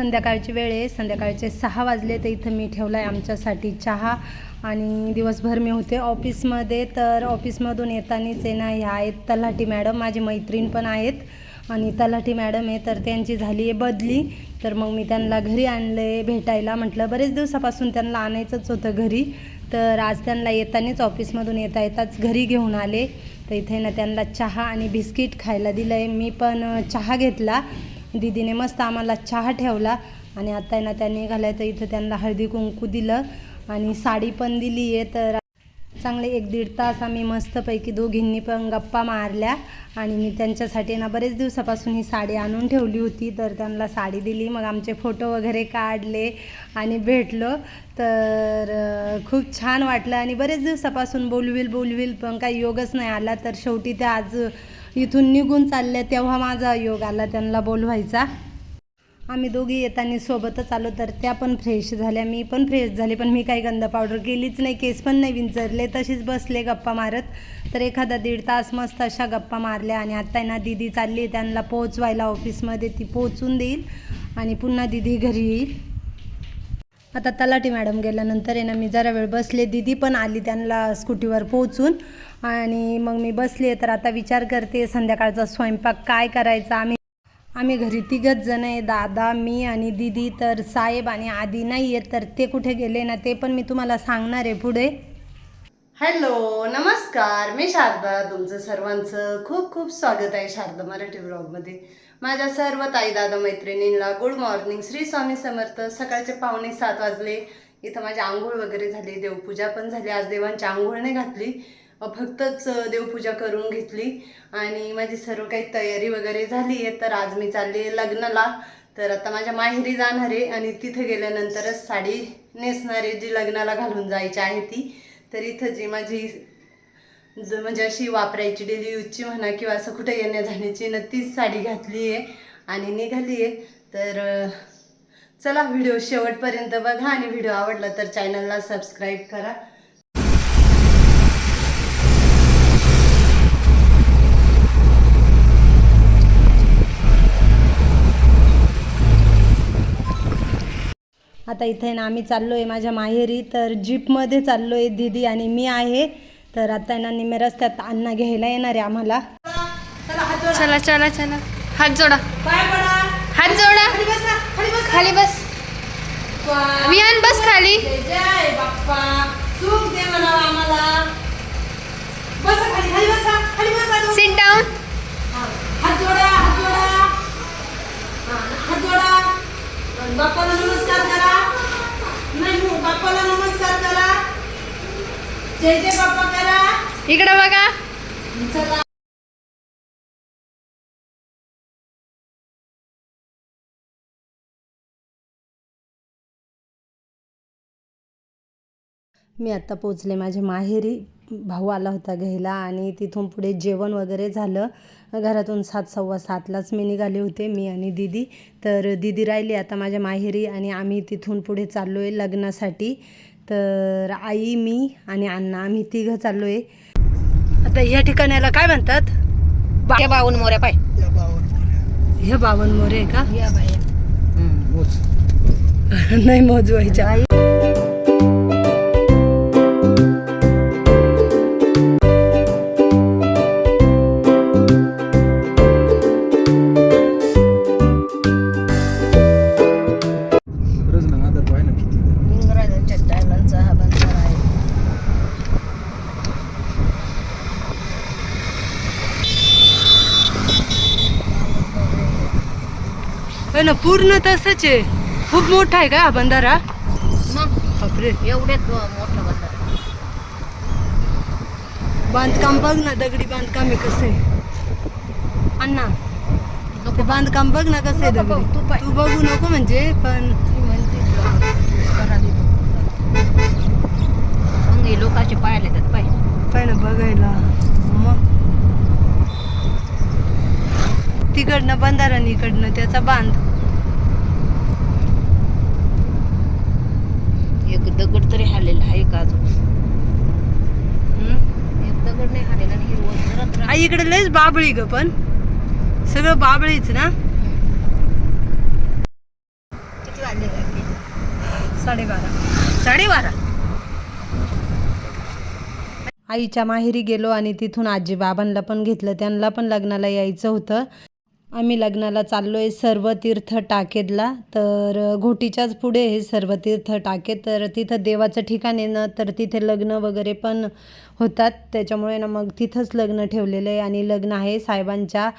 संध्याकाळची वेळ आहे. संध्याकाळचे सहा वाजले तर इथं मी ठेवला आहे आमच्यासाठी चहा. आणि दिवसभर मी होते ऑफिसमध्ये तर ऑफिसमधून येतानीच आहे ना ह्या आहेत तलाठी मॅडम. माझी मैत्रीण पण आहेत. आणि तलाठी मॅडम आहे तर त्यांची झाली आहे बदली. तर मग मी त्यांना घरी आणले भेटायला. म्हटलं बरेच दिवसापासून त्यांना आणायचंच होतं घरी. तर आज त्यांना येतानीच ऑफिसमधून येता येताच घरी घेऊन आले. तर इथे ना त्यांना चहा आणि बिस्किट खायला दिलं आहे मी पण चहा घेतला. दीदीने मस्त आम्हाला चहा ठेवला आणि आता आहे ना त्या निघाल्या तर इथं त्यांना हळदी कुंकू दिलं आणि साडी पण दिली आहे तर चांगले एक दीड तास आम्ही मस्तपैकी दोघींनी पण गप्पा मारल्या आणि मी त्यांच्यासाठी ना बरेच दिवसापासून ही साडी आणून ठेवली होती तर त्यांना साडी दिली मग आमचे फोटो वगैरे काढले आणि भेटलो तर खूप छान वाटलं आणि बरेच दिवसापासून बोलविल बोलविल पण काही योगच नाही आला तर शेवटी त्या आज इथून निघून चालल्या तेव्हा माझा योग आला त्यांना बोलवायचा. आम्ही दोघी येताना सोबतच आलो तर त्या पण फ्रेश झाल्या. मी पण फ्रेश झाले पण मी काही गंध पावडर केलीच नाही केस पण नाही विंचरले. तशीच बसले गप्पा मारत. तर एखादा दीड तास मस्त अशा गप्पा मारल्या आणि आत्ता ना दिदी चालली त्यांना पोहोचवायला ऑफिसमध्ये. ती पोहोचून देईल आणि पुन्हा दिदी घरी येईल. आता तलाठी मॅडम गेल्यानंतर आहे ना मी जरा वेळ बसले. दिदी पण आली त्यांना स्कूटीवर पोहोचून. आणि मग मी बसले तर आता विचार करते संध्याकाळचा स्वयंपाक काय करायचा. आम्ही आम्ही घरी तिघच जण आहे दादा मी आणि दिदी. तर साहेब आणि आदी नाही आहेत तर ते कुठे गेले ना ते पण मी तुम्हाला सांगणार आहे पुढे. हॅलो नमस्कार. मी शारदा तुमचं सर्वांचं खूप खूप स्वागत आहे शारदा मराठी ब्लॉगमध्ये. माझ्या सर्व ताई दादा मैत्रिणींना गुड मॉर्निंग. श्री स्वामी समर्थ. सकाळचे पावणे सात वाजले. इथं माझी आंघोळ वगैरे झाली देवपूजा पण झाली. आज देवांची आंघोळ नाही घातली. फक्तच देवपूजा करून घेतली. आणि माझी सर्व काही तयारी वगैरे झाली आहे. तर आज मी चालली आहे लग्नाला. तर आता माझ्या माहेरी जाणार आहे आणि तिथं गेल्यानंतरच साडी नेसणार आहे जी लग्नाला घालून जायची आहे ती. तर इथं जी माझी म्हणजे अशी वापरायची डेली यूजची म्हणा किंवा असं कुठं येण्या जाण्याची न तीच साडी घातली आहे आणि निघाली आहे. तर चला व्हिडिओ शेवटपर्यंत बघा आणि व्हिडिओ आवडला तर चॅनलला सबस्क्राईब करा. आता इथे ना आम्ही चाललो आहे माझ्या माहेरी तर जीपमध्ये चाललो आहे दीदी आणि मी आहे. तर आता ना निम्या रस्त्यात अण्णा घ्यायला येणार आहे आम्हाला. चला चला चला हात जोडा. हात जोडा. खाली बस विहान बस खाली. सिट डाऊन हात जोडा हात जोडा हा, हात जोडा बाप्पाला नमस्कार करा. नाही हो, बाप्पाला नमस्कार करा. जय जय बाप्पा करा. इकडे बघा. चला. मी आत्ता पोचले माझ्या माहेरी भाऊ आला होता घ्यायला आणि तिथून पुढे जेवण वगैरे झालं. घरातून सात सव्वा सातलाच मी निघाले होते मी आणि दिदी. तर दिदी राहिली आता माझ्या माहेरी आणि आम्ही तिथून पुढे चाललो आहे लग्नासाठी. तर आई मी आणि अण्णा आम्ही तिघं चाललो आहे आता या ठिकाणाला काय म्हणतात? बावून मोऱ्या पाय. हे बावन मोरे का? या बाय. नाही मोजवायच्या. ना पूर्ण तसंच आहे. खूप मोठा आहे का हा बंधारा? मग बापरे. एवढेच मोठं बंदर बांधकाम बघ ना दगडी बांधकाम आहे कसं आहे. अण्णा ते बांधकाम बघ ना कसं आहे नको बघू, दगडी. तू पाय. तू बघू नको म्हणजे पण ती म्हणते मग हे लोकांचे पायाले त्यात पाय. काय ना बघायला. मग? तिकडनं बंधारा आणि इकडनं त्याचा बांध. एक दगड तरी हालेला आहे का अजून? एक दगड नाही हालेला आणि हिरवं जरा त्रास आई इकडे लयच बाबळी ग पण. सगळं बाबळीच ना? साडेबारा. साडेबारा? आईच्या माहेरी गेलो आणि तिथून आजी बाबांना पण घेतलं. त्यांना पण लग्नाला यायचं होतं. आम्ही लग्नाला चाललो आहे सर्व तीर्थ टाकेदला तर घोटीच्याच पुढे हे सर्व तीर्थ टाके तर तिथं देवाचं ठिकाण आहे ना तर तिथे लग्न वगैरे पण होतात. त्याच्यामुळे ना मग तिथंच लग्न ठेवलेलं आहे. आणि लग्न आहे साहेबांच्या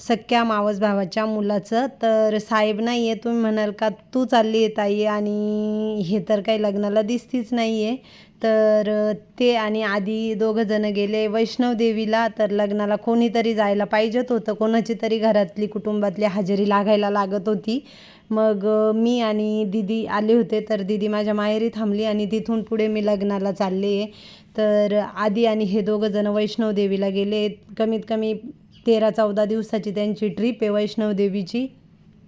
सख्या मावस भावाच्या मुलाचं. तर साहेब नाही आहे तुम्ही म्हणाल का तू चालली आहे ताई. आणि हे तर काही लग्नाला दिसतीच नाही आहे तर ते आणि आधी दोघं जण गेले वैष्णवदेवीला तर लग्नाला कोणीतरी जायला पाहिजेत होतं. कोणाची तरी घरातली कुटुंबातली हजेरी लागायला लागत होती. मग मी आणि दिदी आले होते तर दिदी माझ्या माहेरी थांबली आणि तिथून पुढे मी लग्नाला चालले. आहे तर आधी आणि हे दोघं जण वैष्णवदेवीला गेले. कमीत कमी तेरा चौदा दिवसाची त्यांची ट्रिप आहे वैष्णवदेवीची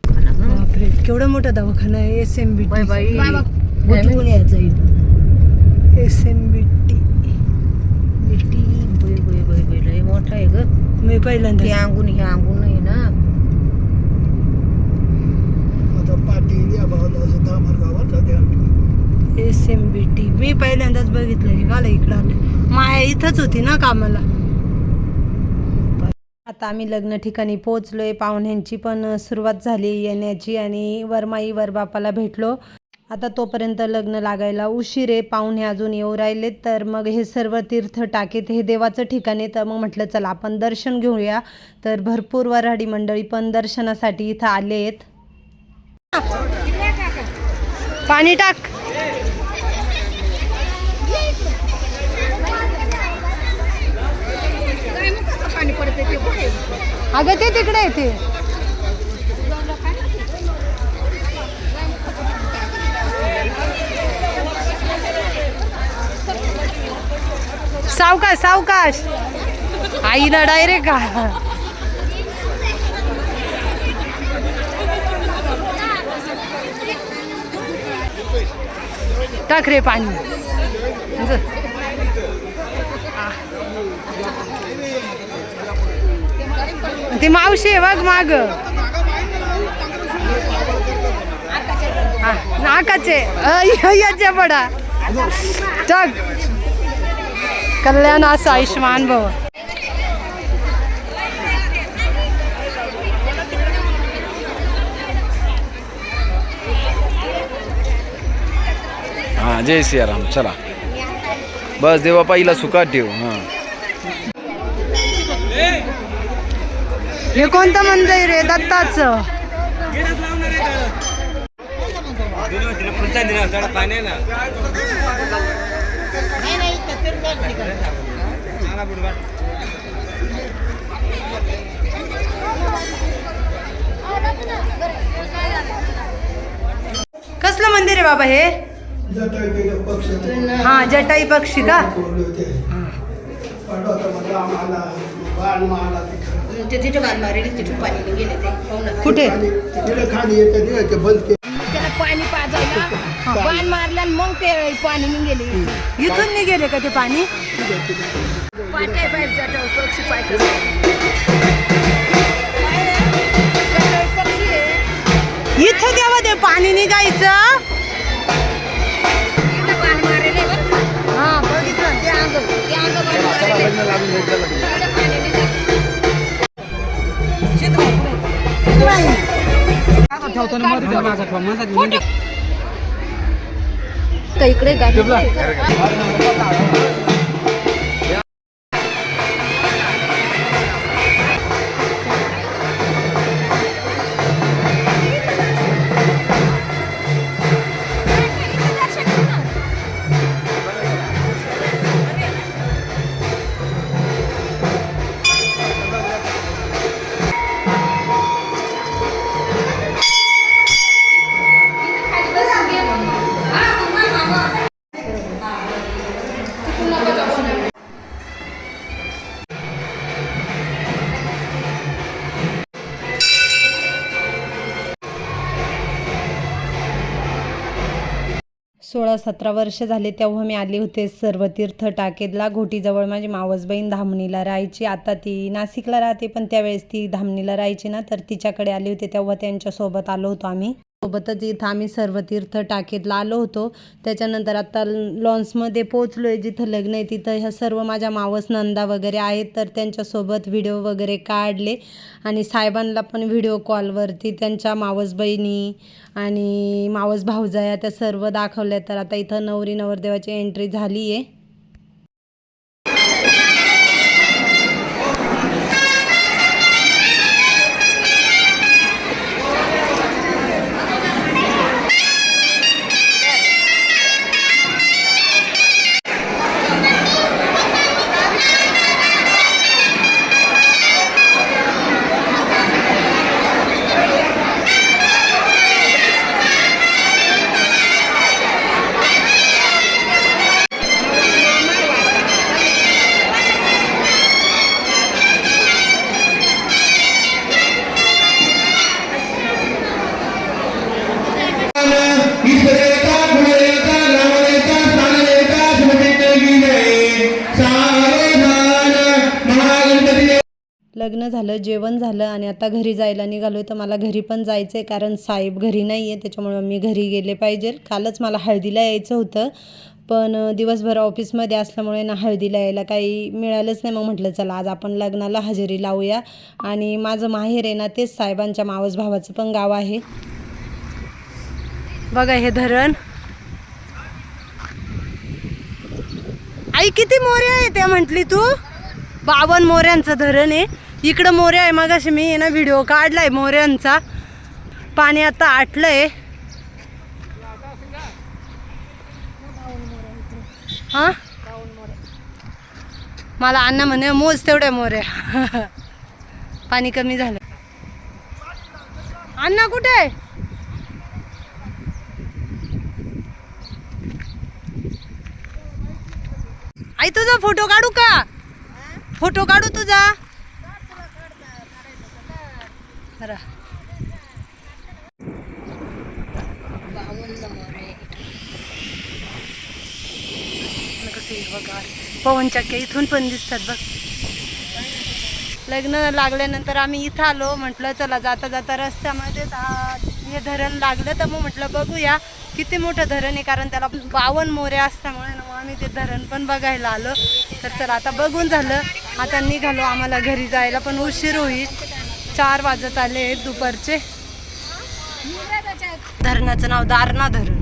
बापरे केवढा मोठा दवाखाना आहे एस एम बी बाय बाई T S M B T बिट्टी बाय बाय बाय बाय लय मोठा आहे ग. मी पहिल्यांदा ते अंगून हे अंगून आहे ना. आता पाटील या भावना सुद्धा गावात एस एम बी टी मी पहिल्यांदाच बघितलं हे इकडं आलं. माया इथंच होती ना कामाला. आता आम्ही लग्न ठिकाणी पोहोचलोय. पाहुण्यांची पण सुरुवात झाली येण्याची आणि वरमाई वरबापाला भेटलो. आता तोपर्यंत लग्न लागायला उशिरे पाहुणे अजून येऊ राहिले तर मग हे सर्व तीर्थ टाकेत हे देवाचं ठिकाण आहे. तर मग म्हटलं चला आपण दर्शन घेऊया. तर भरपूर वऱ्हाडी मंडळी पण दर्शनासाठी इथं आले आहेत. पाणी टाक. पाणी अगं ते तिकडे येते सावकाश सावकाश. आईला डायरेक्ट का टाक रे पाणी. ती मावशी आहे बघ माग. नाकाचे. याचे पडा. टाक. कल्याण असं आयुष्मान भव. हा जय सियाराम चला. बस देवा पाईला सुखात ठेव हा. हे कोणतं मंदिर आहे? दत्ताचं. कसलं मंदिर आहे बाबा हे? हा जटाई पक्षी का? ना. कुठे? पाणी पाजायला बाण मारलं आणि मग ते पाणी निघेले इथून निघेले का ते पाणी? पाट्या बाहेर जातो पक्षी इथं तेव्हा ते पाणी निघायचं? इथं बाण मारेल आहे का इकडे गाडी सोळा सतरा वर्ष झाले तेव्हा मी आले होते सर्व तीर्थ टाकेदला घोटीजवळ माझी मावस बहीण धामणीला राहायची. आता ती नाशिकला राहते पण त्यावेळेस ती धामणीला राहायची ना तर तिच्याकडे आले होते तेव्हा त्यांच्यासोबत आलो होतो आम्ही. सोबतच इथं आम्ही सर्व तीर्थ टाकेतला आलो होतो. त्याच्यानंतर आता लॉन्समध्ये पोचलो आहे जिथं लग्न आहे तिथं ह्या सर्व माझ्या मावस नंदा वगैरे आहेत. तर त्यांच्यासोबत व्हिडिओ वगैरे काढले आणि साहेबांना पण व्हिडिओ कॉलवरती त्यांच्या मावस बहिणी आणि मावस भाऊजाया त्या सर्व दाखवल्या. तर आता इथं नवरी नवरदेवाची एंट्री झाली आहे लग्न झालं जेवण झालं आणि आता घरी जायला निघालो तर मला घरी पण जायचं आहे कारण साहेब घरी नाही आहे त्याच्यामुळे मी घरी गेले पाहिजे. कालच मला हळदीला यायचं होतं पण दिवसभर ऑफिसमध्ये असल्यामुळे ना हळदीला यायला काही मिळालंच नाही. मग म्हटलं चला आज आपण लग्नाला हजेरी लावूया. आणि माझं माहेर आहे ना तेच साहेबांच्या मावस भावाचं पण गाव आहे. बघा हे धरण. आई किती मोऱ्या आहे त्या म्हटली तू? बावन मोऱ्यांचं धरण आहे. इकडं मोऱ्या आहे मगाशी मी ना व्हिडिओ काढलाय मोऱ्यांचा. पाणी आता आटलंय. हा? मला अण्णा म्हणे मोज तेवढ्या मोऱ्या. पाणी कमी झालं. अण्णा कुठे? आहे आई तुझा फोटो काढू का? फोटो काढू तुझा बरं. कसं पवनचक्के इथून पण दिसतात बघ. लग्न लागल्यानंतर आम्ही इथं आलो म्हटलं चला जाता जाता रस्त्यामध्ये हे धरण लागलं तर मग म्हटलं बघूया किती मोठं धरण आहे कारण त्याला बावन मोरे असल्यामुळे ना मग आम्ही ते धरण पण बघायला आलो. तर चला आता बघून झालं. आता निघालो आम्हाला घरी जायला पण उशीर होईल. चार वाजत आले आहेत दुपारचे. धरणाचं नाव दारणा धरण.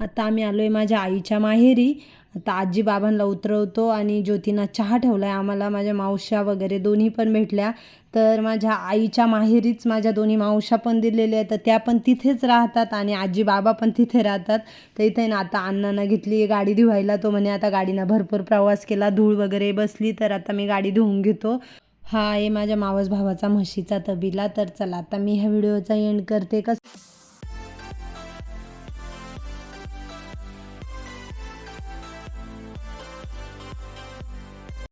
आता आम्ही आलोय माझ्या आईच्या माहेरी. आता आजी बाबांना उतरवतो आणि ज्योतीना चहा ठेवला आहे आम्हाला माझ्या मावश्या वगैरे दोन्ही पण भेटल्या. तर माझ्या आईच्या माहेरीच माझ्या दोन्ही मावश्या पण दिलेल्या आहेत. तर त्या पण तिथेच राहतात आणि आजी बाबा पण तिथे राहतात. तर इथे ना आता अण्णांना घेतली गाडी धुवायला. तो म्हणे आता गाडीनं भरपूर प्रवास केला. धूळ वगैरे बसली तर आता मी गाडी धुवून घेतो. हा आहे माझ्या मावस भावाचा म्हशीचा तबिला. तर चला आता मी ह्या व्हिडिओचा एंड करते. कस